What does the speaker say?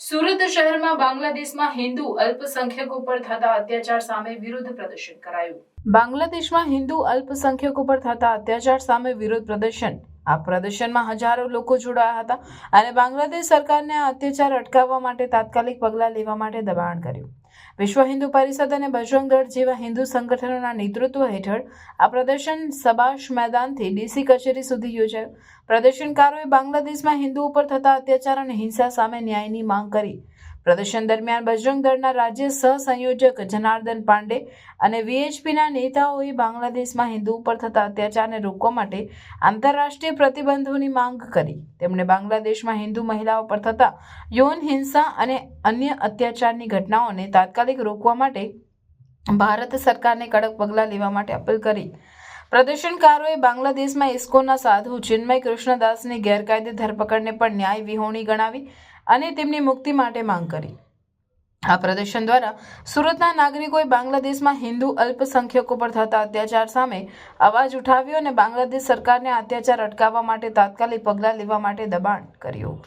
સુરત શહેરમાં બાંગ્લાદેશમાં હિન્દુ અલ્પસંખ્યકો પર થતા અત્યાચાર સામે વિરોધ પ્રદર્શન કરાયું. બાંગ્લાદેશમાં હિન્દુ અલ્પસંખ્યકો પર થતા અત્યાચાર સામે વિરોધ પ્રદર્શન આ પ્રદર્શનમાં હજારો લોકો જોડાયા હતા અને બાંગ્લાદેશ સરકારને આ અત્યાચાર અટકાવવા માટે તાત્કાલિક પગલાં લેવા માટે દબાણ કર્યું. વિશ્વ હિન્દુ પરિષદ અને બજરંગ દળ જેવા હિન્દુ સંગઠનોના નેતૃત્વ હેઠળ આ પ્રદર્શન સબાશ મેદાનથી ડીસી કચેરી સુધી યોજાયું. પ્રદર્શનકારોએ બાંગ્લાદેશમાં હિન્દુ ઉપર થતા અત્યાચાર અને હિંસા સામે ન્યાયની માંગ કરી. પ્રદર્શન દરમિયાન બજરંગ દળના રાજ્ય સહસંયોજક જનાર્દન પાંડે અને વીએચપીના નેતાઓએ બાંગ્લાદેશમાં હિન્દુ પર થતા અત્યાચારને રોકવા માટે આંતરરાષ્ટ્રીય પ્રતિબંધોની માંગ કરી. તેમણે બાંગ્લાદેશમાં હિન્દુ મહિલાઓ પર થતા યૌન હિંસા અને અન્ય અત્યાચારની ઘટનાઓને તાત્કાલિક રોકવા માટે ભારત સરકારને કડક પગલાં લેવા માટે અપીલ કરી. પ્રદર્શનકારોએ બાંગ્લાદેશમાં ઇસ્કોના સાધુ ચિન્મય કૃષ્ણદાસની ગેરકાયદે ધરપકડને પણ ન્યાય વિહોણી ગણાવી અને તેમની મુક્તિ માટે માંગ કરી. આ પ્રદર્શન દ્વારા સુરતના નાગરિકોએ બાંગ્લાદેશમાં હિન્દુ અલ્પસંખ્યકો પર થતા અત્યાચાર સામે અવાજ ઉઠાવ્યો અને બાંગ્લાદેશ સરકારને અત્યાચાર અટકાવવા માટે તાત્કાલિક પગલાં લેવા માટે દબાણ કર્યું.